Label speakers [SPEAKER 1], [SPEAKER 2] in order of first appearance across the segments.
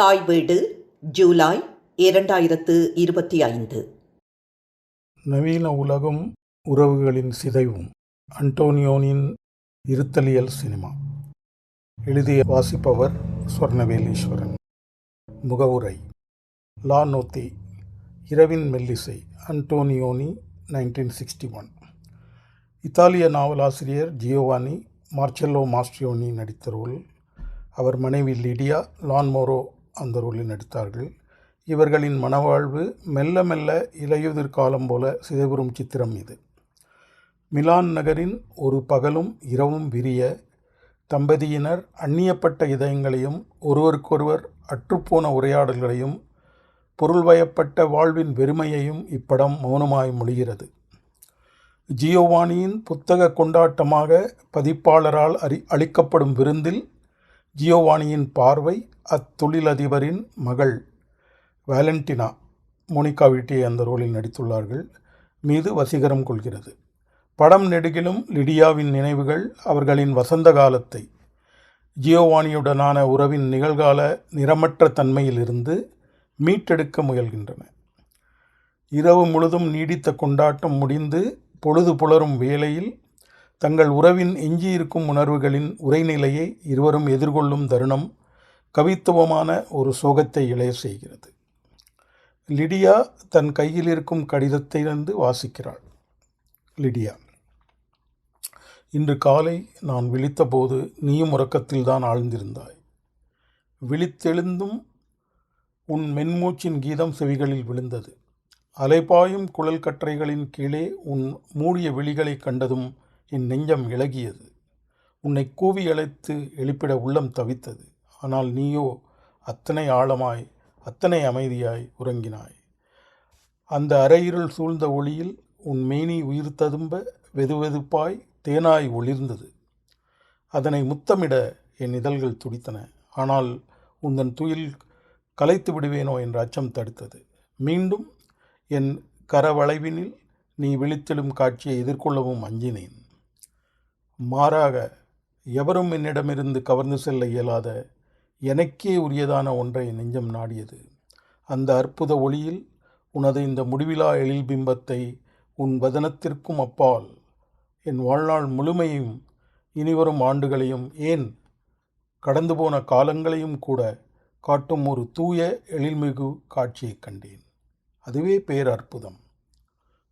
[SPEAKER 1] தாய் வீடு ஜூலை இரண்டாயிரத்து இருபத்தி ஐந்து.
[SPEAKER 2] நவீன உலகும் உறவுகளின் சிதைவும் அன்டோனியோனின் இருத்தலியல் சினிமா. எழுதிய வாசிப்பவர் ஸ்வர்ணவேலீஸ்வரன் முகவுரை லா நோத்தி இரவின் மெல்லிசை அன்டோனியோனி நைன்டீன் சிக்ஸ்டி ஒன். இத்தாலிய நாவலாசிரியர் ஜியோவானி மார்ச்செல்லோ மாஸ்ட்ரியோனி நடித்த ரோல் அவர் மனைவி லிடியா லான்மோரோ அந்த ரோலில் நடித்தார்கள். இவர்களின் மனவாழ்வு மெல்ல மெல்ல இலையுதிர் காலம் போல சிதைபுறும் சித்திரம் இது. மிலான் நகரின் ஒரு பகலும் இரவும் விரிய தம்பதியினர் அந்நியப்பட்ட இதயங்களையும் ஒருவருக்கொருவர் அற்றுப்போன உரையாடல்களையும் பொருள்வயப்பட்ட வாழ்வின் வெறுமையையும் இப்படம் மௌனமாய் மொழிகிறது. ஜியோவானியின் புத்தக கொண்டாட்டமாக பதிப்பாளரால் அறி அளிக்கப்படும் விருந்தில் ஜியோவானியின் பார்வை அத்தொழிலதிபரின் மகள் வேலண்டினா மோனிகா வீட்டி அந்த ரோலில் நடித்துள்ளார்கள். மீது வசீகரம் கொள்கிறது. படம் நெடுகிலும் லிடியாவின் நினைவுகள் அவர்களின் வசந்த காலத்தை ஜியோவானியுடனான உறவின் நிகழ்கால நிறமற்ற தன்மையிலிருந்து மீட்டெடுக்க முயல்கின்றன. இரவு முழுதும் நீடித்த கொண்டாட்டம் முடிந்து பொழுது புலரும் வேளையில் தங்கள் உறவின் எஞ்சியிருக்கும் உணர்வுகளின் உரைநிலையை இருவரும் எதிர்கொள்ளும் தருணம் கவித்துவமான ஒரு சோகத்தை இளைய செய்கிறது. லிடியா தன் கையில் இருக்கும் கடிதத்திலிருந்து வாசிக்கிறாள். லிடியா இன்று காலை நான் விழித்தபோது நீயும் உறக்கத்தில்தான் ஆழ்ந்திருந்தாய். விழித்தெழுந்தும் உன் மென்மூச்சின் கீதம் செவிகளில் விழுந்தது. அலைபாயும் குழல் கற்றைகளின் கீழே உன் மூடிய விழிகளை கண்டதும் என் நெஞ்சம் இழகியது உன்னை கூவி அழைத்து எழுப்பிட உள்ளம் தவித்தது. ஆனால் நீயோ அத்தனை ஆழமாய் அத்தனை அமைதியாய் உறங்கினாய். அந்த அரையிருள் சூழ்ந்த ஒளியில் உன் மேனி உயிர் ததும்ப வெதுவெதுப்பாய் தேனாய் ஒளிர்ந்தது. அதனை முத்தமிட என் இதழ்கள் துடித்தன. ஆனால் உந்தன் துயில் கலைத்து விடுவேனோ என்ற அச்சம் தடுத்தது. மீண்டும் என் கரவளைவினில் நீ விழித்தெழும் காட்சியை எதிர்கொள்ளவும் அஞ்சினேன். மாறாக எவரும் என்னிடமிருந்து கவர்ந்து செல்ல இயலாத எனக்கே உரியதான ஒன்றை நெஞ்சம் நாடியது. அந்த அற்புத ஒளியில் உனது இந்த முடிவிலா எழில் பிம்பத்தை உன் வதனத்திற்கும் அப்பால் என் வாழ்நாள் முழுமையும் இனிவரும் ஆண்டுகளையும் ஏன் கடந்து போன காலங்களையும் கூட காட்டும் ஒரு தூய எழில்மிகு காட்சியைக் கண்டேன். அதுவே பேரற்புதம்.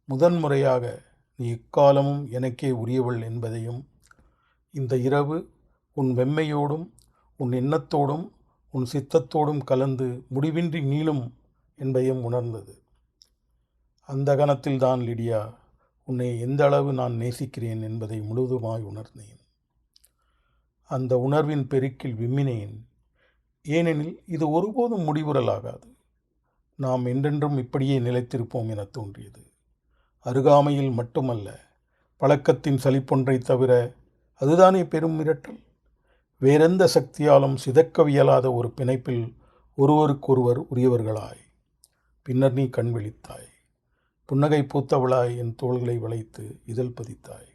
[SPEAKER 2] முதன்முறையாக நீ இக்காலமும் எனக்கே உரியவள் என்பதையும் இந்த இரவு உன் வெம்மையோடும் உன் எண்ணத்தோடும் உன் சித்தத்தோடும் கலந்து முடிவின்றி நீளும் என்பதையும் உணர்ந்தது. அந்த கணத்தில்தான் லிடியா உன்னை எந்த அளவு நான் நேசிக்கிறேன் என்பதை முழுவதுமாய் உணர்ந்தேன். அந்த உணர்வின் பெருக்கில் விம்மினேன். ஏனெனில் இது ஒருபோதும் முடிவுறலாகாது. நாம் என்றென்றும் இப்படியே நிலைத்திருப்போம் என தோன்றியது. அருகாமையில் மட்டுமல்ல பழக்கத்தின் சலிப்பொன்றை தவிர அதுதானே பெரும் மிரட்டல்? வேறெந்த சக்தியாலும் சிதக்கவியலாத ஒரு பிணைப்பில் ஒருவருக்கொருவர் உரியவர்களாய். பின்னர் நீ கண் விழித்தாய். புன்னகை பூத்தவளாய் என் தோள்களை வளைத்து இதழ் பதித்தாய்.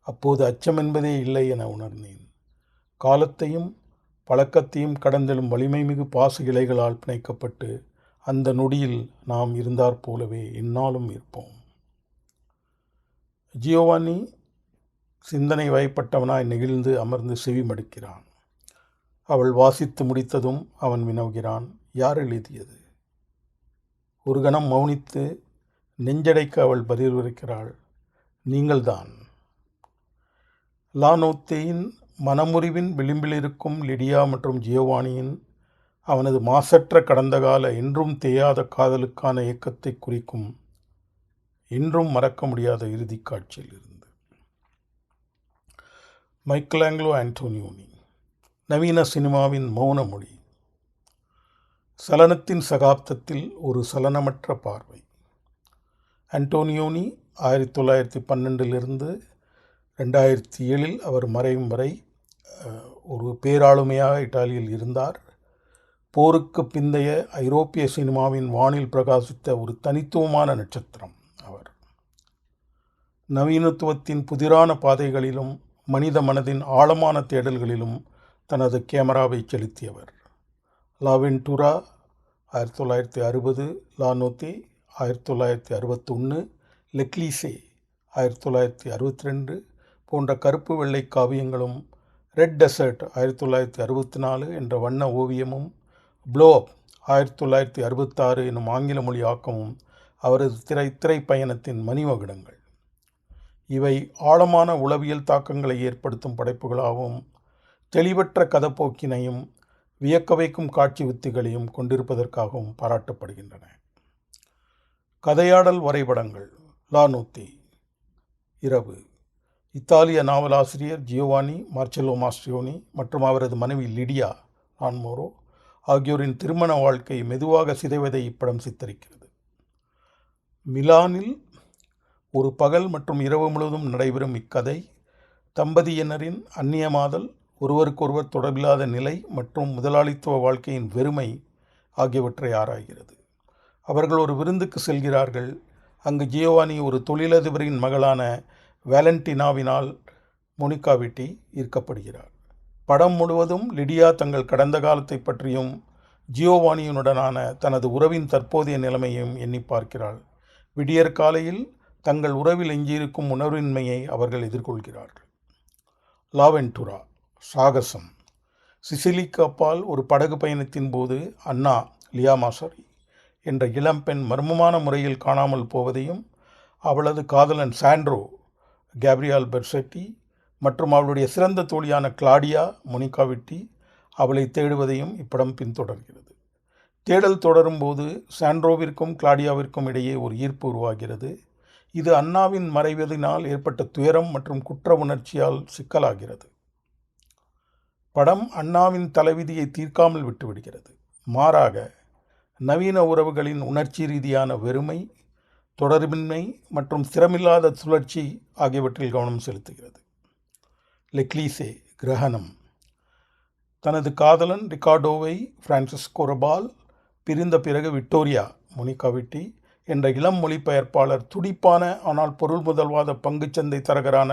[SPEAKER 2] அப்போது அச்சம் என்பதே இல்லை என உணர்ந்தேன். காலத்தையும் பழக்கத்தையும் கடந்தெழும் வலிமை மிகு பாசு இலைகளால் பிணைக்கப்பட்டு அந்த நொடியில் நாம் இருந்தாற் போலவே எந்நாளும் இருப்போம். ஜியோவானி சிந்தனை வயப்பட்டவனாய் நெகிழ்ந்து அமர்ந்து செவி மடுக்கிறான். அவள் வாசித்து முடித்ததும் அவன் வினவுகிறான் யார் எழுதியது? ஒரு கணம் மௌனித்து நெஞ்சடைக்க அவள் பதிலுரைக்கிறாள் நீங்கள்தான். லானோத்தேயின் மனமுறிவின் விளிம்பிலிருக்கும் லிடியா மற்றும் ஜியோவானியின் அவனது மாசற்ற கடந்த கால என்றும் தேயாத காதலுக்கான இயக்கத்தை குறிக்கும் என்றும் மறக்க முடியாத இறுதிக் காட்சியில் இருந்து மைக்கலாங்கிலோ ஆண்டோனியோனி நவீன சினிமாவின் மௌன மொழி. சலனத்தின் சகாப்தத்தில் ஒரு சலனமற்ற பார்வை. ஆண்டோனியோனி ஆயிரத்தி தொள்ளாயிரத்தி பன்னெண்டிலிருந்து ரெண்டாயிரத்தி ஏழில் அவர் மறையும் வரை ஒரு பேராளுமையாக இட்டாலியில் இருந்தார். போருக்கு பிந்தைய ஐரோப்பிய சினிமாவின் வானில் பிரகாசித்த ஒரு தனித்துவமான நட்சத்திரம் அவர். நவீனத்துவத்தின் புதிரான பாதைகளிலும் மனித மனதின் ஆழமான தேடல்களிலும் தனது கேமராவை செலுத்தியவர். லாவென்டூரா ஆயிரத்தி தொள்ளாயிரத்தி அறுபது லானோத்தி ஆயிரத்தி தொள்ளாயிரத்தி அறுபத்தொன்று லெக்லீசே ஆயிரத்தி தொள்ளாயிரத்தி அறுபத்தி ரெண்டு போன்ற கருப்பு வெள்ளை காவியங்களும் ரெட் டெசர்ட் ஆயிரத்தி தொள்ளாயிரத்தி அறுபத்தி நாலு என்ற வண்ண ஓவியமும் ப்ளோ அப் ஆயிரத்தி தொள்ளாயிரத்தி அறுபத்தாறு எனும் ஆங்கில மொழி ஆக்கமும் அவரது திரை திரைப்பயணத்தின் மணிமகுடங்கள். இவை ஆழமான உளவியல் தாக்கங்களை ஏற்படுத்தும் படைப்புகளாகவும் தெளிவற்ற கதப்போக்கினையும் வியக்க வைக்கும் காட்சி வித்துகளையும் கொண்டிருப்பதற்காகவும் பாராட்டப்படுகின்றன. கதையாடல் வரைபடங்கள் லானூத்தி இரவு. இத்தாலிய நாவலாசிரியர் ஜியோவானி மார்ச்செல்லோ மாஸ்ட்ரியோனி மற்றும் அவரது மனைவி லிடியா ஆன்மோரோ ஆகியோரின் திருமண வாழ்க்கை மெதுவாக சிதைவதை இப்படம் சித்தரிக்கிறது. மிலானில் ஒரு பகல் மற்றும் இரவு முழுவதும் நடைபெறும் இக்கதை. தம்பதியினரின் அந்நியமாதல் ஒருவருக்கொருவர் தொடர்பில்லாத நிலை மற்றும் முதலாளித்துவ வாழ்க்கையின் வெறுமை ஆகியவற்றை ஆராய்கிறது. அவர்கள் ஒரு விருந்துக்கு செல்கிறார்கள். அங்கு ஜியோவானி ஒரு தொழிலதிபரின் மகளான வேலண்டினாவினால் மோனிகா வெட்டி ஈர்க்கப்படுகிறார் படம் முழுவதும் லிடியா தங்கள் கடந்த காலத்தை பற்றியும் ஜியோவானியுடனான தனது உறவின் தற்போதைய நிலைமையும் எண்ணி பார்க்கிறாள். விடியற் காலையில் தங்கள் உறவில் எஞ்சியிருக்கும் உணர்வின்மையை அவர்கள் எதிர்கொள்கிறார்கள். லாவென்டுரா சாகசம். சிசிலிக்கு அப்பால் ஒரு படகு பயணத்தின் போது அண்ணா லியாமாசரி என்ற இளம்பெண் மர்மமான முறையில் காணாமல் போவதையும் அவளது காதலன் சாண்ட்ரோ கேப்ரியால் பெர்செட்டி மற்றும் அவளுடைய சிறந்த தோழியான கிளாடியா மொனிகாவிட்டி அவளை தேடுவதையும் இப்படம் பின்தொடர்கிறது. தேடல் தொடரும்போது சாண்ட்ரோவிற்கும் கிளாடியாவிற்கும் இடையே ஒரு ஈர்ப்பு உருவாகிறது. இது அண்ணாவின் மறைவதினால் ஏற்பட்ட துயரம் மற்றும் குற்ற உணர்ச்சியால் சிக்கலாகிறது. படம் அண்ணாவின் தலைவிதியை தீர்க்காமல் விட்டுவிடுகிறது. மாறாக நவீன உறவுகளின் உணர்ச்சி ரீதியான வெறுமை தொடர்பின்மை மற்றும் ஸ்திரமில்லாத சுழற்சி ஆகியவற்றில் கவனம் செலுத்துகிறது. லெக்லீசே கிரகணம். தனது காதலன் ரிகார்டோவை பிரான்சிஸ்கோ ரபால் பிரிந்த பிறகு விக்டோரியா மொனிகாவிட்டி என்ற இளம் மொழிபெயர்ப்பாளர் துடிப்பான ஆனால் பொருள் முதல்வாத பங்குச்சந்தை தரகரான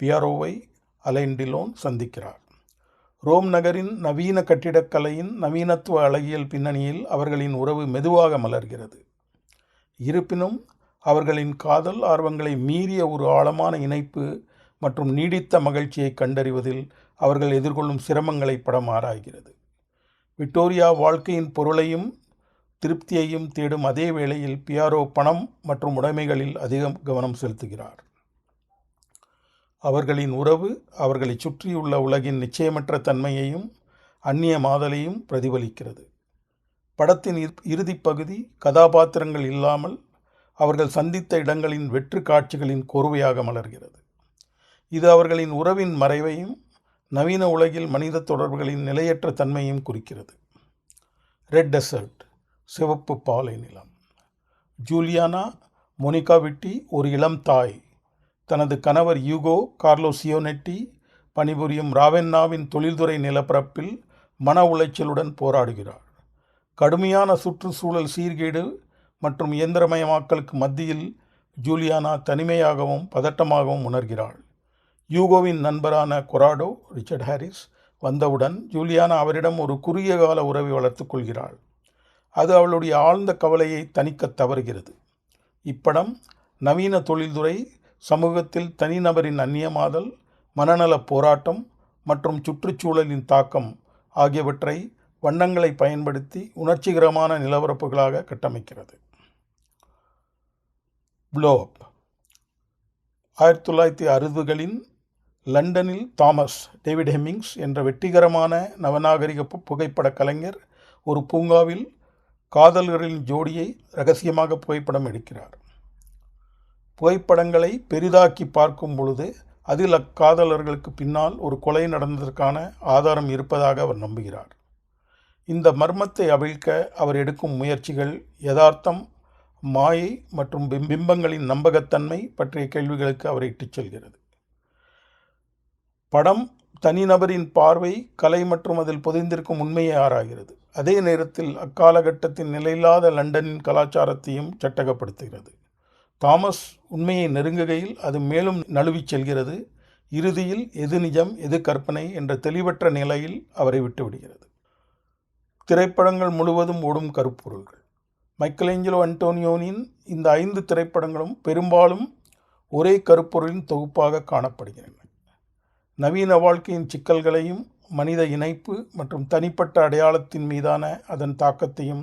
[SPEAKER 2] பியாரோவை அலைன் டிலோன் சந்திக்கிறார். ரோம் நகரின் நவீன கட்டிடக்கலையின் நவீனத்துவ அழகியல் பின்னணியில் அவர்களின் உறவு மெதுவாக மலர்கிறது. இருப்பினும் அவர்களின் காதல் ஆர்வங்களை மீறிய ஒரு ஆழமான இணைப்பு மற்றும் நீடித்த மகிழ்ச்சியை கண்டறிவதில் அவர்கள் எதிர்கொள்ளும் சிரமங்களை படம் ஆராய்கிறது விக்டோரியா வாழ்க்கையின் பொருளையும் திருப்தியையும் தேடும் அதே வேளையில் பியாரோ பணம் மற்றும் உடைமைகளில் அதிகம் கவனம் செலுத்துகிறார். அவர்களின் உறவு அவர்களை சுற்றியுள்ள உலகின் நிச்சயமற்ற தன்மையையும் அந்நிய மாதலையும் பிரதிபலிக்கிறது. படத்தின் இறுதி பகுதி கதாபாத்திரங்கள் இல்லாமல் அவர்கள் சந்தித்த இடங்களின் வெற்று காட்சிகளின் கோர்வையாக மலர்கிறது. இது அவர்களின் உறவின் மறைவையும் நவீன உலகில் மனித தொடர்புகளின் நிலையற்ற தன்மையும் குறிக்கிறது. ரெட் டெசர்ட் சிவப்பு பாலை நிலம். ஜூலியானா மோனிகா விட்டி ஒரு இளம் தாய். தனது கணவர் யூகோ கார்லோ சியோனெட்டி பணிபுரியும் ராவென்னாவின் தொழில்துறை நிலப்பரப்பில் மன உளைச்சலுடன் போராடுகிறார் கடுமையான சுற்றுச்சூழல் சீர்கேடு மற்றும் இயந்திரமயமாக்கலுக்கு மத்தியில் ஜூலியானா தனிமையாகவும் பதட்டமாகவும் உணர்கிறாள். யூகோவின் நண்பரான கொராடோ ரிச்சர்ட் ஹாரிஸ் வந்தவுடன் ஜூலியானா அவரிடம் ஒரு குறுகிய கால உறவை வளர்த்து கொள்கிறாள். அது அவளுடைய ஆழ்ந்த கவலையை தணிக்க தவறுகிறது. இப்படம் நவீன தொழில்துறை சமூகத்தில் தனிநபரின் அந்நியமாதல் மனநல போராட்டம் மற்றும் சுற்றுச்சூழலின் தாக்கம் ஆகியவற்றை வண்ணங்களை பயன்படுத்தி உணர்ச்சிகரமான நிலவரப்புகளாக கட்டமைக்கிறது. ப்ளோப் ஆயிரத்தி தொள்ளாயிரத்தி அறுபதுகளின் லண்டனில் தாமஸ் டேவிட் ஹெமிங்ஸ் என்ற வெற்றிகரமான நவநாகரிக புகைப்பட கலைஞர் ஒரு பூங்காவில் காதலர்களின் ஜோடியை ரகசியமாக புகைப்படம் எடுக்கிறார். புகைப்படங்களை பெரிதாக்கி பார்க்கும் பொழுது அதில் அக்காதலர்களுக்கு பின்னால் ஒரு கொலை நடந்ததற்கான ஆதாரம் இருப்பதாக அவர் நம்புகிறார். இந்த மர்மத்தை அவிழ்க்க அவர் எடுக்கும் முயற்சிகள் யதார்த்தம் மாயை மற்றும் பிம்பங்களின் நம்பகத்தன்மை பற்றிய கேள்விகளுக்கு அவரை இட்டுச் செல்கிறது. படம் தனிநபரின் பார்வை கலை மற்றும் அதில் புதைந்திருக்கும் உண்மையை ஆராய்கிறது. அதே நேரத்தில் அக்காலகட்டத்தின் நிலையில்லாத லண்டனின் கலாச்சாரத்தையும் சட்டகப்படுத்துகிறது. தாமஸ் உண்மையை நெருங்குகையில் அது மேலும் நழுவிச் செல்கிறது. இறுதியில் எது நிஜம் எது கற்பனை என்ற தெளிவற்ற நிலையில் அவரை விட்டுவிடுகிறது. திரைப்படங்கள் முழுவதும் ஓடும் கருப்பொருள்கள். மைக்கேலேஞ்சலோ அன்டோனியோனின் இந்த ஐந்து திரைப்படங்களும் பெரும்பாலும் ஒரே கருப்பொருளின் தொகுப்பாக காணப்படுகின்றன. நவீன வாழ்க்கையின் சிக்கல்களையும் மனித இணைப்பு மற்றும் தனிப்பட்ட அடையாளத்தின் மீதான அதன் தாக்கத்தையும்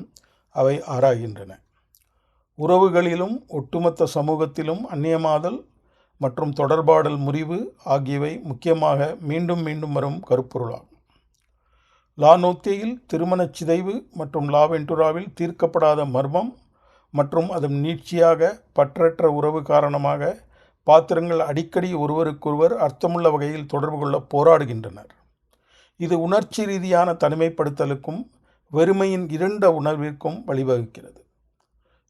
[SPEAKER 2] அவை ஆராய்கின்றன. உறவுகளிலும் ஒட்டுமொத்த சமூகத்திலும் அந்நியமாதல் மற்றும் தொடர்பாடல் முறிவு ஆகியவை முக்கியமாக மீண்டும் மீண்டும் வரும் கருப்பொருளாகும். லா நோத்தியில் திருமணச் சிதைவு மற்றும் லா வென்டுராவில் தீர்க்கப்படாத மர்மம் மற்றும் அதன் நீட்சியாக பற்றற்ற உறவு காரணமாக பாத்திரங்கள் அடிக்கடி ஒருவருக்கொருவர் அர்த்தமுள்ள வகையில் தொடர்பு கொள்ள போராடுகின்றனர். இது உணர்ச்சி ரீதியான தனிமைப்படுத்தலுக்கும் வெறுமையின் இருண்ட உணர்விற்கும் வழிவகுக்கிறது.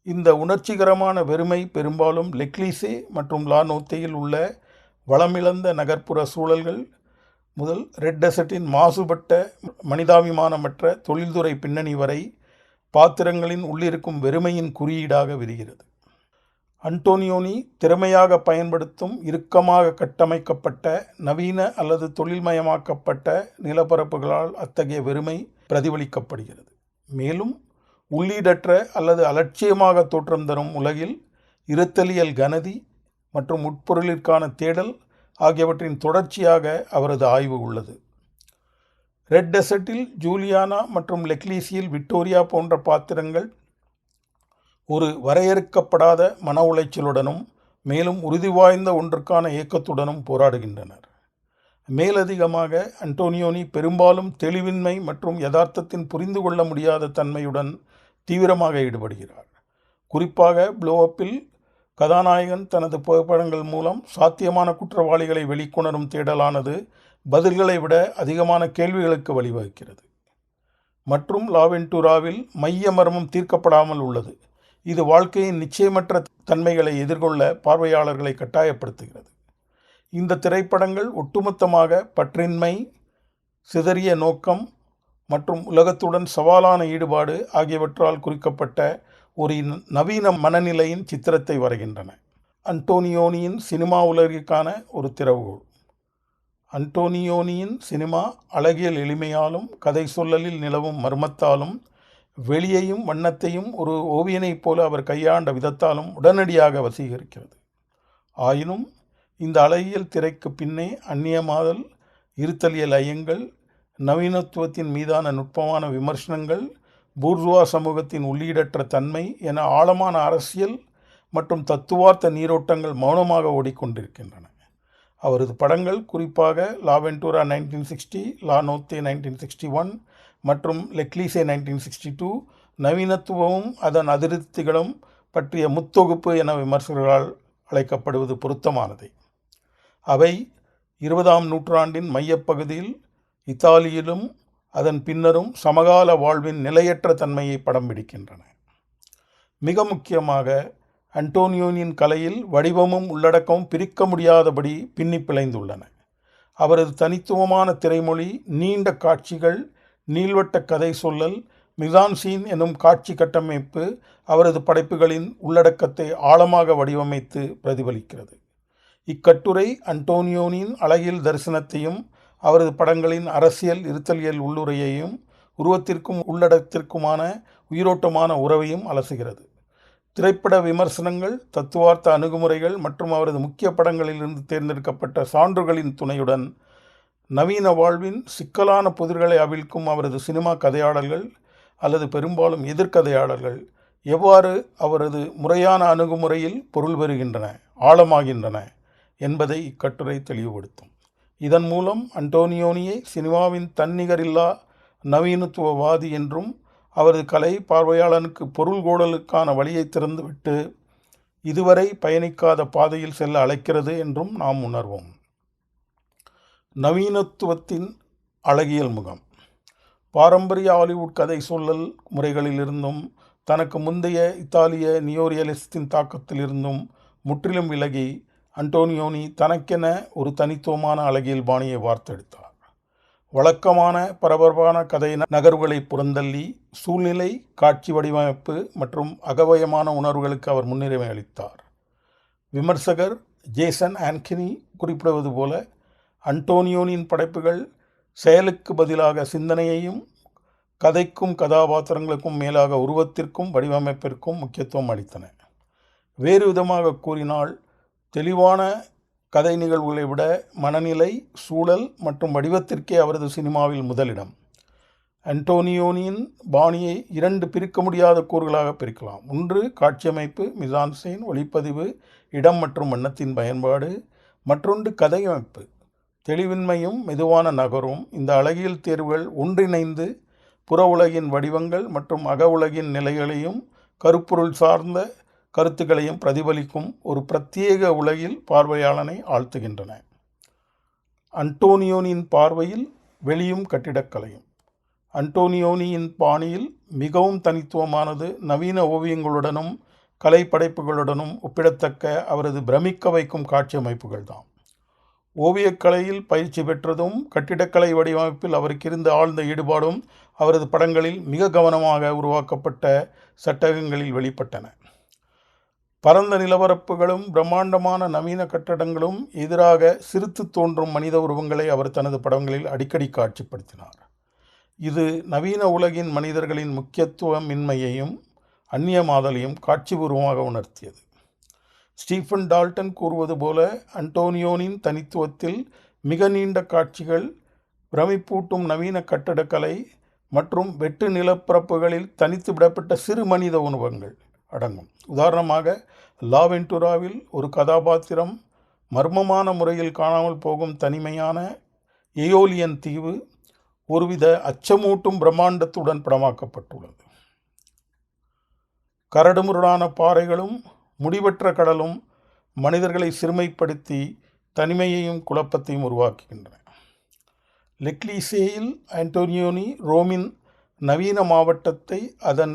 [SPEAKER 2] இந்த உணர்ச்சிகரமான வெறுமை பெரும்பாலும் லெக்லீசே மற்றும் லானோத்தையில் உள்ள வளமிழந்த நகர்ப்புற சூழல்கள் முதல் ரெட் டெசர்ட்டின் மாசுபட்ட மனிதாபிமானமற்ற தொழில்துறை பின்னணி வரை பாத்திரங்களின் உள்ளிருக்கும் வெறுமையின் குறியீடாக விரிகிறது. அன்டோனியோனி திறமையாக பயன்படுத்தும் இறுக்கமாக கட்டமைக்கப்பட்ட நவீன அல்லது தொழில்மயமாக்கப்பட்ட நிலப்பரப்புகளால் அத்தகைய வெறுமை பிரதிபலிக்கப்படுகிறது. மேலும் உள்ளீடற்ற அல்லது அலட்சியமாக தோற்றம் தரும் உலகில் இருத்தலியல் கனதி மற்றும் உட்பொருளிற்கான தேடல் ஆகியவற்றின் தொடர்ச்சியாக அவரது ஆய்வு உள்ளது. ரெட் டெசர்ட்டில் ஜூலியானா மற்றும் லெக்லீசியில் விக்டோரியா போன்ற பாத்திரங்கள் ஒரு வரையறுக்கப்படாத மன உளைச்சலுடனும் மேலும் உறுதி வாய்ந்த ஒன்றுக்கான இயக்கத்துடனும் போராடுகின்றனர். மேலதிகமாக அன்டோனியோனி பெரும்பாலும் தெளிவின்மை மற்றும் யதார்த்தத்தின் புரிந்து கொள்ள முடியாத தன்மையுடன் தீவிரமாக ஈடுபடுகிறார். குறிப்பாக ப்ளோஅப்பில் கதாநாயகன் தனது புகைப்படங்கள் மூலம் சாத்தியமான குற்றவாளிகளை வெளிக்கொணரும் தேடலானது பதில்களை விட அதிகமான கேள்விகளுக்கு வழிவகுக்கிறது. மற்றும் லாவென்டூராவில் மைய மர்மம் தீர்க்கப்படாமல் உள்ளது. இது வாழ்க்கையின் நிச்சயமற்ற தன்மைகளை எதிர்கொள்ள பார்வையாளர்களை கட்டாயப்படுத்துகிறது. இந்த திரைப்படங்கள் ஒட்டுமொத்தமாக பற்றின்மை சிதறிய நோக்கம் மற்றும் உலகத்துடன் சவாலான ஈடுபாடு ஆகியவற்றால் குறிக்கப்பட்ட ஒரு நவீன மனநிலையின் சித்திரத்தை வரைகின்றன. அன்டோனியோனியின் சினிமா உலகிற்கான ஒரு திறவுகோள். அன்டோனியோனியின் சினிமா அழகியல் எளிமையாலும் கதை சொல்லலில் நிலவும் மர்மத்தாலும் வெளியையும் வண்ணத்தையும் ஒரு ஓவியனைப் போல அவர் கையாண்ட விதத்தாலும் உடனடியாக வசீகரிக்கிறது. ஆயினும் இந்த அழகியல் திரைக்கு பின்னே அந்நியமாதல் இருத்தலியல் ஐயங்கள் நவீனத்துவத்தின் மீதான நுட்பமான விமர்சனங்கள் பூர்ஜுவா சமூகத்தின் உள்ளீடற்ற தன்மை என ஆழமான அரசியல் மற்றும் தத்துவார்த்த நீரோட்டங்கள் மௌனமாக ஓடிக்கொண்டிருக்கின்றன. அவரது படங்கள் குறிப்பாக L'Avventura nineteen sixty La Notte nineteen sixty one மற்றும் லெக்லீசே நைன்டீன் சிக்ஸ்டி டூ. நவீனத்துவமும் அதன் அதிருப்திகளும் பற்றிய முத்தொகுப்பு என விமர்சகர்களால் அழைக்கப்படுவது பொருத்தமானது. அவை இருபதாம் நூற்றாண்டின் மையப்பகுதியில் இத்தாலியிலும் அதன் பின்னரும் சமகால வாழ்வின் நிலையற்ற தன்மையை படம் பிடிக்கின்றன. மிக முக்கியமாக அன்டோனியோனின் கலையில் வடிவமும் உள்ளடக்கமும் பிரிக்க முடியாதபடி பின்னி பிழைந்துள்ளன. அவரது தனித்துவமான திரைமொழி நீண்ட காட்சிகள் நீள்வட்ட கதை சொல்லல் மிதான்சீன் எனும் காட்சி கட்டமைப்பு அவரது படைப்புகளின் உள்ளடக்கத்தை ஆழமாக வடிவமைத்து பிரதிபலிக்கிறது. இக்கட்டுரை அன்டோனியோனின் அழகில் தரிசனத்தையும் அவரது படங்களின் அரசியல் இருத்தலியல் உள்ளுரையையும் உருவத்திற்கும் உள்ளடத்திற்குமான உயிரோட்டமான உறவையும் அலசுகிறது. திரைப்பட விமர்சனங்கள் தத்துவார்த்த அணுகுமுறைகள் மற்றும் அவரது முக்கிய படங்களிலிருந்து தேர்ந்தெடுக்கப்பட்ட சான்றுகளின் துணையுடன் நவீன வாழ்வின் சிக்கலான புதிர்களை அவிழ்க்கும் அவரது சினிமா கதையாடல்கள் அல்லது பெரும்பாலும் எதிர்கதையாடல்கள் எவ்வாறு அவரது முறையான அணுகுமுறையில் பொருள் பெறுகின்றன ஆழமாகின்றன என்பதை இக்கட்டுரை தெளிவுபடுத்தும். இதன் மூலம் அன்டோனியோனியை சினிமாவின் தன்னிகரில்லா நவீனத்துவவாதி என்றும் அவரது கலை பார்வையாளனுக்கு பொருள் கோடலுக்கான வழியை திறந்துவிட்டு இதுவரை பயணிக்காத பாதையில் செல்ல அழைக்கிறது என்றும் நாம் உணர்வோம். நவீனத்துவத்தின் அழகியல் முகம். பாரம்பரிய ஹாலிவுட் கதை சொல்லல் முறைகளிலிருந்தும் தனக்கு முந்தைய இத்தாலிய நியோரியலிஸ்டின் தாக்கத்திலிருந்தும் முற்றிலும் விலகி அன்டோனியோனி தனக்கென ஒரு தனித்துவமான அழகியல் பாணியை வார்த்தெடுத்தார். வழக்கமான பரபரப்பான கதை நகர்வுகளை புறந்தள்ளி சூழ்நிலை காட்சி வடிவமைப்பு மற்றும் அகவயமான உணர்வுகளுக்கு அவர் முன்னுரிமை அளித்தார். விமர்சகர் ஜேசன் ஆன்கனி குறிப்பிடுவது போல அன்டோனியோனின் படைப்புகள் செயலுக்கு பதிலாக சிந்தனையையும் கதைக்கும் கதாபாத்திரங்களுக்கும் மேலாக உருவத்திற்கும் வடிவமைப்பிற்கும் முக்கியத்துவம் அளித்தன. வேறு விதமாக கூறினால் தெளிவான கதை நிகழ்வுகளை விட மனநிலை சூழல் மற்றும் வடிவத்திற்கே அவரது சினிமாவில் முதலிடம். அன்டோனியோனியின் பாணியை இரண்டு பிரிக்க முடியாத கூறுகளாக பிரிக்கலாம். ஒன்று காட்சியமைப்பு மிசான்சைன் ஒளிப்பதிவு இடம் மற்றும் வண்ணத்தின் பயன்பாடு. மற்றொன்று கதையமைப்பு. தெளிவின்மையும் மெதுவான நகரும். இந்த அழகியல் தேர்வுகள் ஒன்றிணைந்து புற உலகின் வடிவங்கள் மற்றும் அக உலகின் நிலைகளையும் கருப்பொருள் சார்ந்த கருத்துக்களையும் பிரதிபலிக்கும் ஒரு பிரத்யேக உலகில் பார்வையாளனை ஆழ்த்துகின்றன. அன்டோனியோனியின் பார்வையில் வெளியும் கட்டிடக்கலையும். அன்டோனியோனியின் பாணியில் மிகவும் தனித்துவமானது நவீன ஓவியங்களுடனும் கலைப்படைப்புகளுடனும் ஒப்பிடத்தக்க அவரது பிரமிக்க வைக்கும் காட்சி அமைப்புகள்தாம் ஓவியக்கலையில் பயிற்சி பெற்றதும் கட்டிடக்கலை வடிவமைப்பில் அவருக்கு இருந்த ஆழ்ந்த ஈடுபாடும் அவரது படங்களில் மிக கவனமாக உருவாக்கப்பட்ட சட்டகங்களில் வெளிப்பட்டன. பரந்த நிலவரப்புகளும் பிரம்மாண்டமான நவீன கட்டடங்களும் எதிராக சிரித்து தோன்றும் மனித உருவங்களை அவர் தனது படங்களில் அடிக்கடி காட்சிப்படுத்தினார். இது நவீன உலகின் மனிதர்களின் முக்கியத்துவமின்மையையும் அந்நியமாதலையும் காட்சிபூர்வமாக உணர்த்தியது. ஸ்டீஃபன் டால்டன் கூறுவது போல அன்டோனியோனின் தனித்துவத்தில் மிக நீண்ட காட்சிகள் பிரமிப்பூட்டும் நவீன கட்டடக்கலை மற்றும் வெட்டு நிலப்பரப்புகளில் தனித்து விடப்பட்ட சிறு மனித உணவங்கள் அடங்கும். உதாரணமாக லாவென்டுராவில் ஒரு கதாபாத்திரம் மர்மமான முறையில் காணாமல் போகும் தனிமையான எயோலியன் தீவு ஒருவித அச்சமூட்டும் பிரம்மாண்டத்துடன் படமாக்கப்பட்டுள்ளது. கரடுமுரடான பாறைகளும் முடிவற்ற கடலும் மனிதர்களை சிறுமைப்படுத்தி தனிமையையும் குழப்பத்தையும் உருவாக்குகின்றன. லெக்லீசேயில் ஆண்டோனியோனி ரோமின் நவீன மாவட்டத்தை அதன்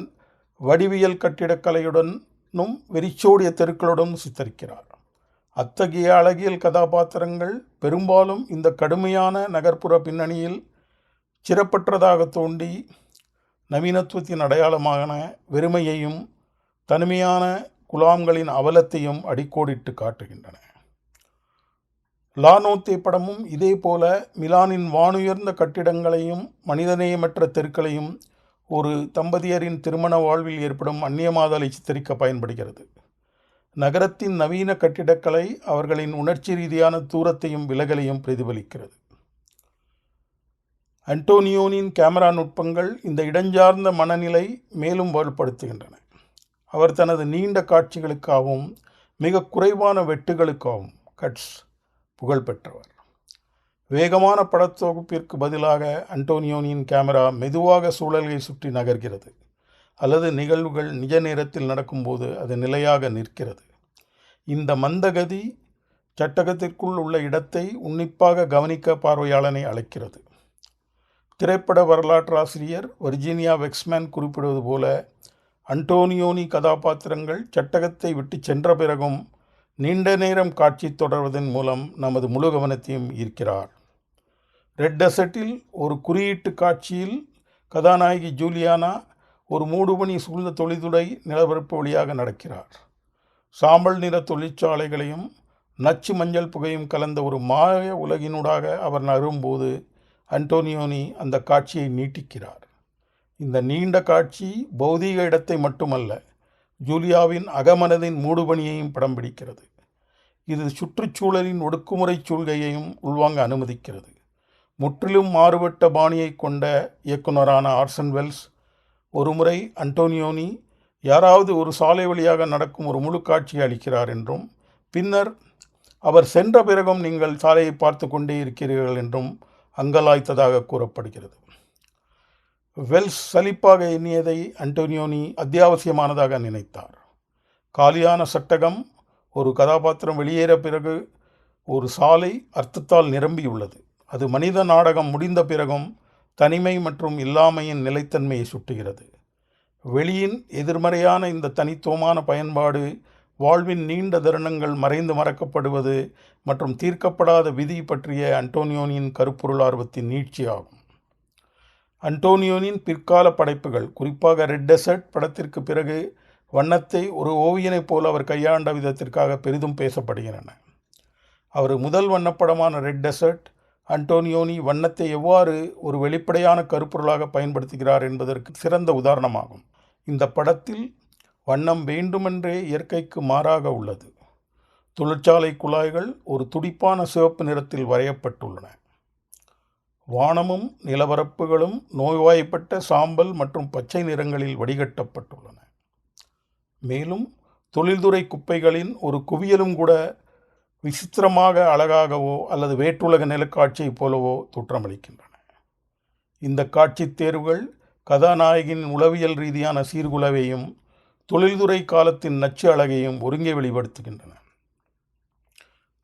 [SPEAKER 2] வடிவியல் கட்டிடக்கலையுடனும் வெறிச்சோடிய தெருக்களுடனும் சித்தரிக்கிறார். அத்தகைய அழகியல் கதாபாத்திரங்கள் பெரும்பாலும் இந்த கடுமையான நகர்ப்புற பின்னணியில் சிறப்பற்றதாக தோண்டி நவீனத்துவத்தின் அடையாளமான வெறுமையையும் தனிமையான குலாம்களின் அவலத்தையும் அடிக்கோடிட்டு காட்டுகின்றன. லானோத்தே படமும் இதே போல மிலானின் வானுயர்ந்த கட்டிடங்களையும் மனிதநேயமற்ற தெருக்களையும் ஒரு தம்பதியரின் திருமண வாழ்வில் ஏற்படும் அந்நியமாதலை சித்தரிக்க பயன்படுகிறது. நகரத்தின் நவீன கட்டிடக்கலை அவர்களின் உணர்ச்சி ரீதியான தூரத்தையும் விலகலையும் பிரதிபலிக்கிறது. அன்டோனியோனின் கேமரா நுட்பங்கள் இந்த இடஞ்சார்ந்த மனநிலை மேலும் வலுப்படுத்துகின்றன. அவர் தனது நீண்ட காட்சிகளுக்காகவும் மிக குறைவான வெட்டுகளுக்காகவும் கட்ஸ் புகழ்பெற்றவர். வேகமான படத்தொகுப்பிற்கு பதிலாக அன்டோனியோனியின் கேமரா மெதுவாக சூழலை சுற்றி நகர்கிறது அல்லது நிகழ்வுகள் நிஜ நேரத்தில் நடக்கும்போது அது நிலையாக நிற்கிறது. இந்த மந்தகதி சட்டகத்திற்குள் உள்ள இடத்தை உன்னிப்பாக கவனிக்க பார்வையாளனை அழைக்கிறது. திரைப்பட வரலாற்றாசிரியர் வர்ஜீனியா வெக்ஸ்மேன் குறிப்பிடுவது போல அன்டோனியோனி கதாபாத்திரங்கள் சட்டகத்தை விட்டு சென்ற பிறகும் நீண்ட நேரம் காட்சி தொடர்வதன் மூலம் நமது முழு கவனத்தையும் ஈர்க்கிறார். ரெட் டெசர்ட்டில் ஒரு குறியீட்டு காட்சியில் கதாநாயகி ஜூலியானா ஒரு மூடுபணி சூழ்ந்த தொழில்துறை நிலப்பரப்பு வழியாக நடக்கிறார். சாம்பல் நிற தொழிற்சாலைகளையும் நச்சு மஞ்சள் புகையும் கலந்த ஒரு மாய உலகினூடாக அவர் நகரும்போது அன்டோனியோனி அந்த காட்சியை நீட்டிக்கிறார். இந்த நீண்ட காட்சி பௌதீக இடத்தை மட்டுமல்ல ஜூலியாவின் அகமனதின் மூடுபணியையும் படம் பிடிக்கிறது. இது சுற்றுச்சூழலின் ஒடுக்குமுறை சூழ்கையையும் உள்வாங்க அனுமதிக்கிறது. முற்றிலும் மாறுபட்ட பாணியை கொண்ட இயக்குனரான ஆர்சன் வெல்ஸ் ஒருமுறை அன்டோனியோனி யாராவது ஒரு சாலை வழியாக நடக்கும் ஒரு முழு காட்சியை அளிக்கிறார் என்றும் பின்னர் அவர் சென்ற பிறகும் நீங்கள் சாலையை பார்த்து கொண்டே இருக்கிறீர்கள் என்றும் அங்கலாய்த்ததாக கூறப்படுகிறது. வெல்ஸ் சலிப்பாக எண்ணியதை அன்டோனியோனி அத்தியாவசியமானதாக நினைத்தார். காலியான சட்டகம் ஒரு கதாபாத்திரம் வெளியேற பிறகு ஒரு சாலை அர்த்தத்தால் நிரம்பியுள்ளது. அது மனித நாடகம் முடிந்த பிறகும் தனிமை மற்றும் இல்லாமையின் நிலைத்தன்மையை சுட்டுகிறது. வெளியின் எதிர்மறையான இந்த தனித்துவமான பயன்பாடு வாழ்வின் நீண்ட தருணங்கள் மறைந்து மறக்கப்படுவது மற்றும் தீர்க்கப்படாத விதி பற்றிய அன்டோனியோனியின் கருப்பொருள் ஆர்வத்தின் நீட்சியாகும். அன்டோனியோனின் பிற்கால படைப்புகள் குறிப்பாக ரெட் டெசர்ட் படத்திற்கு பிறகு வண்ணத்தை ஒரு ஓவியனைப் போல் அவர் கையாண்ட விதத்திற்காக பெரிதும் பேசப்படுகின்றன. அவர் முதல் வண்ணப்படமான ரெட் டெசர்ட் அன்டோனியோனி வண்ணத்தை எவ்வாறு ஒரு வெளிப்படையான கருப்பொருளாக பயன்படுத்துகிறார் என்பதற்கு சிறந்த உதாரணமாகும். இந்த படத்தில் வண்ணம் வேண்டுமென்றே இயற்கைக்கு மாறாக உள்ளது. தொழிற்சாலை குழாய்கள் ஒரு துடிப்பான சிவப்பு நிறத்தில் வரையப்பட்டுள்ளன. வானமும் நிலவரப்புகளும் நோய்வாய்ப்பட்ட சாம்பல் மற்றும் பச்சை நிறங்களில் வடிகட்டப்பட்டுள்ளன. மேலும் தொழில்துறை குப்பைகளின் ஒரு குவியலும் கூட விசித்திரமாக அழகாகவோ அல்லது வேற்றுலக நிலக்காட்சியைப் போலவோ தோற்றமளிக்கின்றன. இந்த காட்சித் தேர்வுகள் கதாநாயகின் உளவியல் ரீதியான சீர்குலைவையும் தொழில்துறை காலத்தின் நச்சு அழகையும் ஒருங்கே வெளிப்படுத்துகின்றன.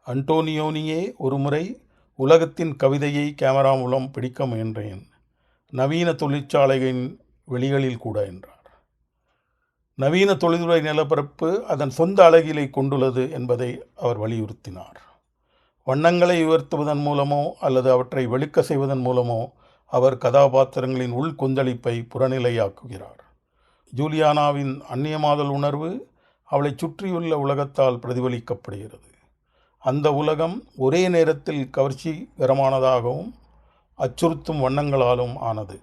[SPEAKER 2] அன்டோனியோனியே ஒருமுறை உலகத்தின் கவிதையை கேமரா மூலம் பிடிக்க முயன்றேன். நவீன தொழிற்சாலைகளின் வெளிகளில் கூட என்றார். நவீன தொழில்துறை நிலப்பரப்பு அதன் சொந்த அழகிலை கொண்டுள்ளது என்பதை அவர் வலியுறுத்தினார். வண்ணங்களை உயர்த்துவதன் மூலமோ அல்லது அவற்றை வெளுக்க செய்வதன் மூலமோ அவர் கதாபாத்திரங்களின் உள் கொந்தளிப்பை புறநிலையாக்குகிறார். ஜூலியானாவின் அந்நியமாதல் உணர்வு அவளைச் சுற்றியுள்ள உலகத்தால் பிரதிபலிக்கப்படுகிறது. அந்த உலகம் ஒரே நேரத்தில் கவர்ச்சிகரமானதாகவும் அச்சுறுத்தும் வண்ணங்களாலும் ஆனது.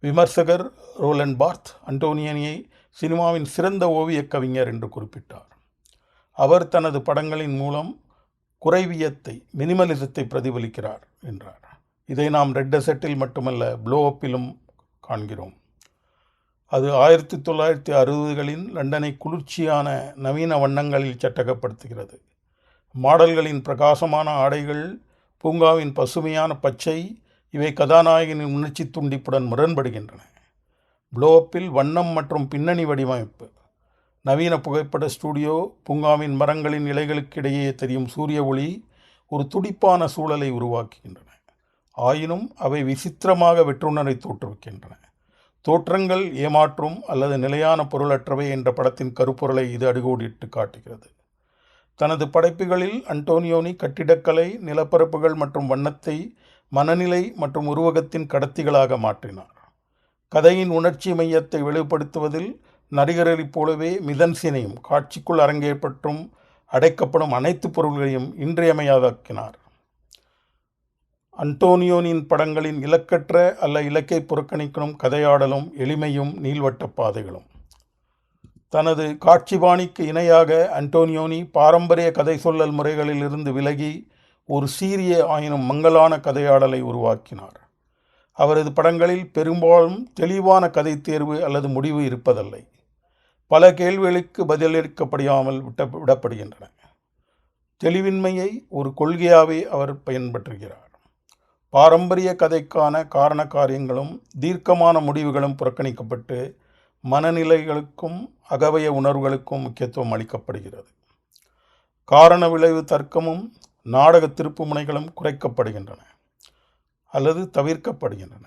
[SPEAKER 2] விமர்சகர் ரோலன் பார்த் அண்டோனியனியை சினிமாவின் சிறந்த ஓவியக் கவிஞர் என்று குறிப்பிட்டார். அவர் தனது படங்களின் மூலம் குறைவியத்தை மினிமலிசத்தை பிரதிபலிக்கிறார் என்றார். இதை நாம் ரெட் டெசர்ட்டில் மட்டுமல்ல ப்ளோ அப்பிலும் காண்கிறோம். அது ஆயிரத்தி தொள்ளாயிரத்தி அறுபதுகளின் லண்டனை குளிர்ச்சியான நவீன வண்ணங்களில் சட்டகப்படுத்துகிறது. மாடல்களின் பிரகாசமான ஆடைகள் பூங்காவின் பசுமையான பச்சை இவை கதாநாயகனின் உணர்ச்சி துண்டிப்புடன் முரண்படுகின்றன. ப்ளோப்பில் வண்ணம் மற்றும் பின்னணி வடிவமைப்பு. நவீன புகைப்பட ஸ்டுடியோ பூங்காவின் மரங்களின் இலைகளுக்கிடையே தெரியும் சூரிய ஒளி ஒரு துடிப்பான சூழலை உருவாக்குகின்றன. ஆயினும் அவை விசித்திரமாக வெற்றுணரை தோற்றுவிக்கின்றன. தோற்றங்கள் ஏமாற்றும் அல்லது நிலையான பொருளற்றவை என்ற படத்தின் கருப்பொருளை இது அடிகோடிட்டு காட்டுகிறது. தனது படைப்புகளில் அன்டோனியோனி கட்டிடக்கலை நிலப்பரப்புகள் மற்றும் வண்ணத்தை மனநிலை மற்றும் உருவகத்தின் கடத்திகளாக மாற்றினார். கதையின் உணர்ச்சி மையத்தை வெளிப்படுத்துவதில் நடிகர்களைப் போலவே மிதன்சினையும் காட்சிக்குள் அரங்கேற்பற்றும் அடைக்கப்படும் அனைத்து பொருள்களையும் இன்றியமையாதாக்கினார் அன்டோனியோனின் படங்களின் இலக்கற்ற அல்ல இலக்கை புறக்கணிக்கணும் கதையாடலும் எளிமையும் நீள்வட்ட பாதைகளும். தனது காட்சிபாணிக்கு இணையாக அன்டோனியோனி பாரம்பரிய கதை சொல்லல் முறைகளிலிருந்து விலகி ஒரு சீரிய ஆயினும் மங்கலான கதையாடலை உருவாக்கினார். அவரது படங்களில் பெரும்பாலும் தெளிவான கதை தேர்வு அல்லது முடிவு இருப்பதில்லை. பல கேள்விகளுக்கு பதிலளிக்கப்படாமல் விட்ட விடப்படுகின்றன. தெளிவின்மையை ஒரு கொள்கையாகவே அவர் பயன்பற்றுகிறார். பாரம்பரிய கதைக்கான காரண காரியங்களும் தீர்க்கமான முடிவுகளும் புறக்கணிக்கப்பட்டு மனநிலைகளுக்கும் அகவய உணர்வுகளுக்கும் முக்கியத்துவம் அளிக்கப்படுகிறது. காரண விளைவு தர்க்கமும் நாடக திருப்புமுனைகளும் குறைக்கப்படுகின்றன. அல்லது தவிர்க்கப்படுகின்றன.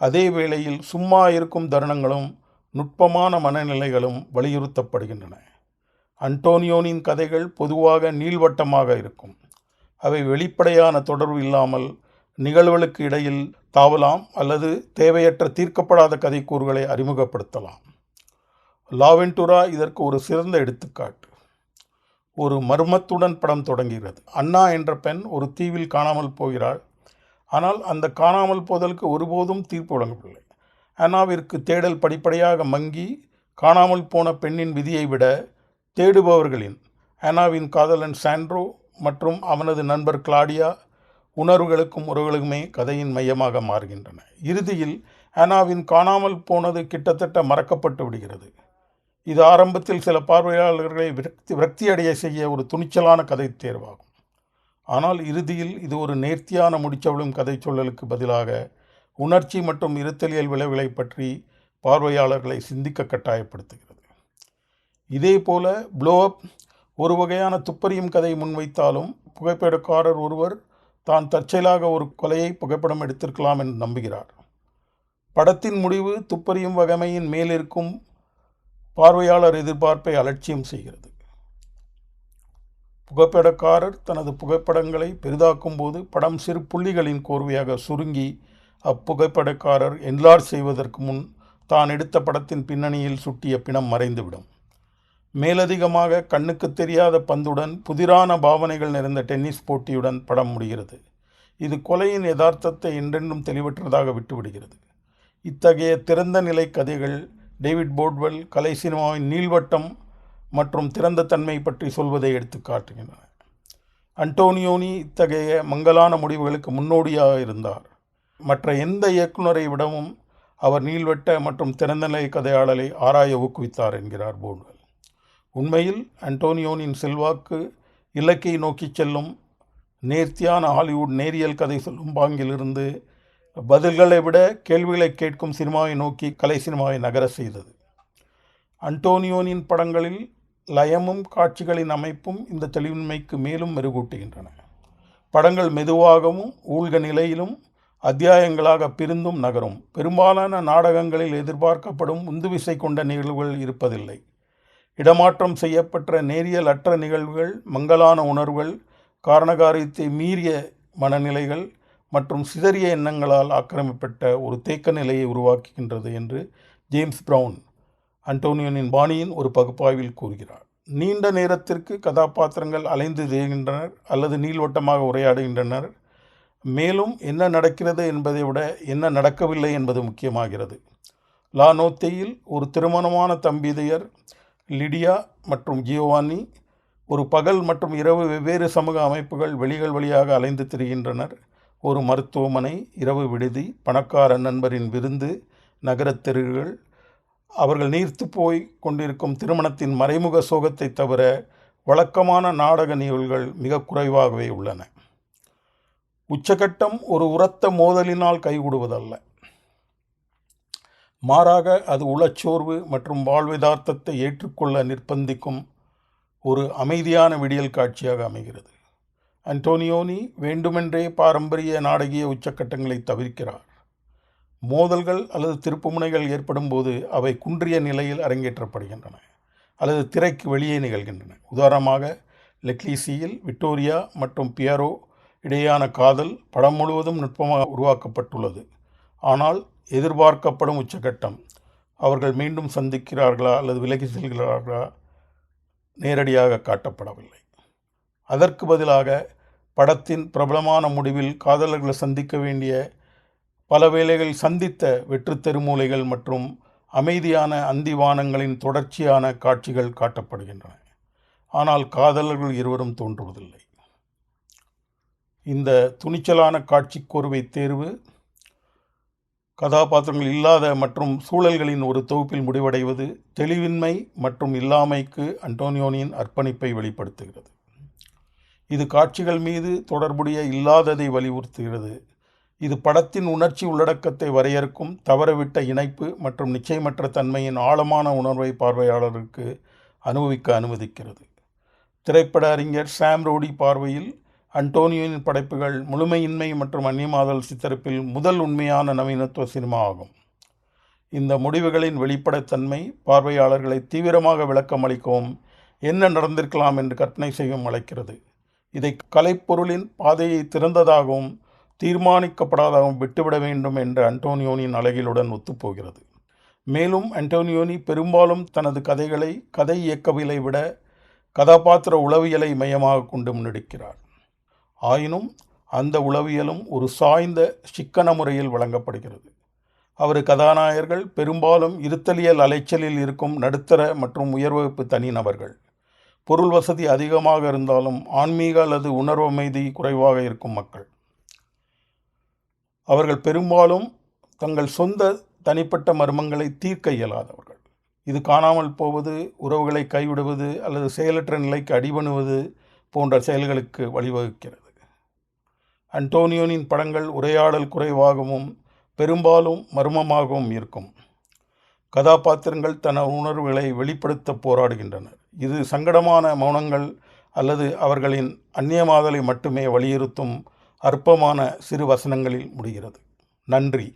[SPEAKER 2] அதே வேளையில் சும்மா இருக்கும் தருணங்களும் நுட்பமான மனநிலைகளும் வலியுறுத்தப்படுகின்றன. அன்டோனியோனின் கதைகள் பொதுவாக நீள்வட்டமாக இருக்கும். அவை வெளிப்படையான தொடர்பு இல்லாமல் நிகழ்வுகளுக்கு இடையில் தாவலாம் அல்லது தேவையற்ற தீர்க்கப்படாத கதைக்கூறுகளை அறிமுகப்படுத்தலாம். லாவென்டுரா இதற்கு ஒரு சிறந்த எடுத்துக்காட்டு. ஒரு மர்மத்துடன் படம் தொடங்குகிறது. அண்ணா என்ற பெண் ஒரு தீவில் காணாமல் போகிறாள். ஆனால் அந்த காணாமல் போதலுக்கு ஒருபோதும் தீர்ப்பு வழங்கவில்லை. அனாவிற்கு தேடல் படிப்படியாக மங்கி காணாமல் போன பெண்ணின் விதியை விட தேடுபவர்களின் அனாவின் காதலன் சாண்ட்ரோ மற்றும் அவனது நண்பர் கிளாடியா உணர்வுகளுக்கும் உறவுகளுக்குமே கதையின் மையமாக மாறுகின்றன. இறுதியில் அனாவின் காணாமல் போனது கிட்டத்தட்ட மறக்கப்பட்டு விடுகிறது. இது ஆரம்பத்தில் சில பார்வையாளர்களை விரக்தி விரக்தியடைய செய்ய ஒரு துணிச்சலான கதை தேர்வாகும். ஆனால் இறுதியில் இது ஒரு நேர்த்தியான முடிச்சவளும் கதை சொல்லலுக்கு பதிலாக உணர்ச்சி மற்றும் இருத்தலியல் விளைவுகளை பற்றி பார்வையாளர்களை சிந்திக்க கட்டாயப்படுத்துகிறது. இதேபோல ப்ளோ அப் ஒரு வகையான துப்பறியும் கதை முன்வைத்தாலும் புகைப்படக்காரர் ஒருவர் தான் தற்செயலாக ஒரு கொலையை புகைப்படம் எடுத்திருக்கலாம் என்று நம்புகிறார். படத்தின் முடிவு துப்பறியும் வகைமையின் மேலிருக்கும் பார்வையாளர் எதிர்பார்ப்பை அலட்சியம் செய்கிறது. புகைப்படக்காரர் தனது புகைப்படங்களை பெரிதாக்கும் போது படம் சிறு புள்ளிகளின் கோர்வையாக சுருங்கி அப்புகைப்படக்காரர் என்லார்ஜ் செய்வதற்கு முன் தான் எடுத்த படத்தின் பின்னணியில் சுட்டிய பிணம் மறைந்துவிடும். மேலதிகமாக கண்ணுக்கு தெரியாத பந்துடன் புதிரான பாவனைகள் நிறைந்த டென்னிஸ் போட்டியுடன் படம் முடிகிறது. இது கொலையின் யதார்த்தத்தை என்றென்றும் தெளிவற்றதாக விட்டுவிடுகிறது. இத்தகைய திறந்த நிலை கதைகள் டேவிட் போர்ட்வெல் கலை சினிமாவின் நீள்வட்டம் மற்றும் திறந்த தன்மை பற்றி சொல்வதை எடுத்து காட்டுகின்றன. அன்டோனியோனி இத்தகைய மங்கலான முடிவுகளுக்கு முன்னோடியாக இருந்தார். மற்ற எந்த இயக்குனரை விடவும் அவர் நீள்வட்ட மற்றும் திறந்தநிலை கதையாடலை ஆராய ஊக்குவித்தார் என்கிறார் போர்ட்வெல் உண்மையில் அன்டோனியோனின் செல்வாக்கு இலக்கை நோக்கி செல்லும் நேர்த்தியான ஹாலிவுட் நேரியல் கதை சொல்லும் பாங்கிலிருந்து பதில்களை விட கேள்விகளை கேட்கும் சினிமாவை நோக்கி கலை சினிமாவை நகர செய்தது. அன்டோனியோனின் படங்களில் லயமும் காட்சிகளின் அமைப்பும் இந்த தெளிவின்மைக்கு மேலும் மெருகூட்டுகின்றன. படங்கள் மெதுவாகவும் ஊழ்க நிலையிலும் அத்தியாயங்களாக பிரிந்தும் நகரும். பெரும்பாலான நாடகங்களில் எதிர்பார்க்கப்படும் உந்துவிசை கொண்ட நிகழ்வுகள் இருப்பதில்லை. இடமாற்றம் செய்யப்பட்ட நேரியல் அற்ற நிகழ்வுகள் மங்கலான உணர்வுகள் காரணகாரியத்தை மீறிய மனநிலைகள் மற்றும் சிதறிய எண்ணங்களால் ஆக்கிரமிக்கப்பட்ட ஒரு தேக்க நிலையை உருவாக்குகின்றது என்று ஜேம்ஸ் பிரவுன் அண்டோனியோனின் பாணியின் ஒரு பகுப்பாய்வில் கூறுகிறார் நீண்ட நேரத்திற்கு கதாபாத்திரங்கள் அலைந்து திரிகின்றனர் அல்லது நீள்வட்டமாக உரையாடுகின்றனர். மேலும் என்ன நடக்கிறது என்பதை விட என்ன நடக்கவில்லை என்பது முக்கியமாகிறது. லானோத்தேயில் ஒரு திருமணமான தம்பிதையர் லிடியா மற்றும் ஜியோவானி ஒரு பகல் மற்றும் இரவு வெவ்வேறு சமூக அமைப்புகள் வெளிகள் வழியாக அலைந்து திரிகின்றனர். ஒரு மருத்துவமனை இரவு விடுதி பணக்கார நண்பரின் விருந்து நகரத் தெருகள் அவர்கள் நீர்த்து போய் கொண்டிருக்கும் திருமணத்தின் மறைமுக சோகத்தை தவிர வழக்கமான நாடக நிகழ்வுகள் மிக குறைவாகவே உள்ளன. உச்சகட்டம் ஒரு உரத்த மோதலினால் கைகூடுவதல்ல. மாறாக அது உளச்சோர்வு மற்றும் வாழ்விதார்த்தத்தை ஏற்றுக்கொள்ள நிர்பந்திக்கும் ஒரு அமைதியான விடியல் காட்சியாக அமைகிறது. அன்டோனியோனி வேண்டுமென்றே பாரம்பரிய நாடகிய உச்சக்கட்டங்களை தவிர்க்கிறார். மோதல்கள் அல்லது திருப்புமுனைகள் ஏற்படும் போது அவை குன்றிய நிலையில் அரங்கேற்றப்படுகின்றன அல்லது திரைக்கு வெளியே நிகழ்கின்றன. உதாரணமாக லெக்லீசியில் விக்டோரியா மற்றும் பியரோ இடையேயான காதல் படம் முழுவதும் நுட்பமாக உருவாக்கப்பட்டுள்ளது. ஆனால் எதிர்பார்க்கப்படும் உச்சகட்டம் அவர்கள் மீண்டும் சந்திக்கிறார்களா அல்லது விலகி செல்கிறார்களா நேரடியாக காட்டப்படவில்லை. அதற்கு பதிலாக படத்தின் பிரபலமான முடிவில் காதலர்களை சந்திக்க வேண்டிய பல வேளைகள் சந்தித்த வெற்று தெருமூலைகள் மற்றும் அமைதியான அந்திவானங்களின் தொடர்ச்சியான காட்சிகள் காட்டப்படுகின்றன. ஆனால் காதலர்கள் இருவரும் தோன்றுவதில்லை. இந்த துணிச்சலான காட்சிக்கோர்வை தேர்வு கதாபாத்திரங்கள் இல்லாத மற்றும் சூழல்களின் ஒரு தொகுப்பில் முடிவடைவது தெளிவின்மை மற்றும் இல்லாமைக்கு அண்டோனியோனியின் அர்ப்பணிப்பை வெளிப்படுத்துகிறது. இது காட்சிகள் மீது தொடர்புடைய இல்லாததை வலியுறுத்துகிறது. இது படத்தின் உணர்ச்சி உள்ளடக்கத்தை வரையறுக்கும் தவறவிட்ட இணைப்பு மற்றும் நிச்சயமற்ற தன்மையின் ஆழமான உணர்வை பார்வையாளருக்கு அனுபவிக்க அனுமதிக்கிறது. திரைப்பட அறிஞர் சாம் ரோடி பார்வையில் அன்டோனியோவின் படைப்புகள் முழுமையின்மை மற்றும் அந்நியமாதல் சித்தரிப்பில் முதல் உண்மையான நவீனத்துவ சினிமா ஆகும். இந்த முடிவுகளின் வெளிப்படைத்தன்மை பார்வையாளர்களை தீவிரமாக விளக்கம் அளிக்கவும் என்ன நடந்திருக்கலாம் என்று கற்பனை செய்யவும் அழைக்கிறது. இதை கலைப்பொருளின் பாதையை திறந்ததாகவும் தீர்மானிக்கப்படாதவன் விட்டுவிட வேண்டும் என்ற அன்டோனியோனின் அழகிலுடன் ஒத்துப்போகிறது. மேலும் அன்டோனியோனி பெரும்பாலும் தனது கதைகளை கதை இயக்கவியலை விட கதாபாத்திர உளவியலை மையமாக கொண்டு முன்னெடுக்கிறார். ஆயினும் அந்த உளவியலும் ஒரு சாய்ந்த சிக்கன முறையில் வழங்கப்படுகிறது. அவர் கதாநாயகர்கள் பெரும்பாலும் இருத்தலியல் அலைச்சலில் இருக்கும் நடுத்தர மற்றும் உயர்வகுப்பு தனிநபர்கள் பொருள் வசதி அதிகமாக இருந்தாலும் ஆன்மீக அல்லது உணர்வு அமைதி குறைவாக இருக்கும் மக்கள். அவர்கள் பெரும்பாலும் தங்கள் சொந்த தனிப்பட்ட மர்மங்களை தீர்க்க இயலாதவர்கள். இது காணாமல் போவது உறவுகளை கைவிடுவது அல்லது செயலற்ற நிலைக்கு அடிபணுவது போன்ற செயல்களுக்கு வழிவகுக்கிறது. அன்டோனியோனின் படங்கள் உரையாடல் குறைவாகவும் பெரும்பாலும் மர்மமாகவும் இருக்கும். கதாபாத்திரங்கள் தன உணர்வுகளை வெளிப்படுத்த போராடுகின்றனர். இது சங்கடமான மௌனங்கள் அல்லது அவர்களின் அந்நியமாதலை மட்டுமே வலியுறுத்தும் அற்பமான சிறு வசனங்களில் முடிகிறது. நன்றி.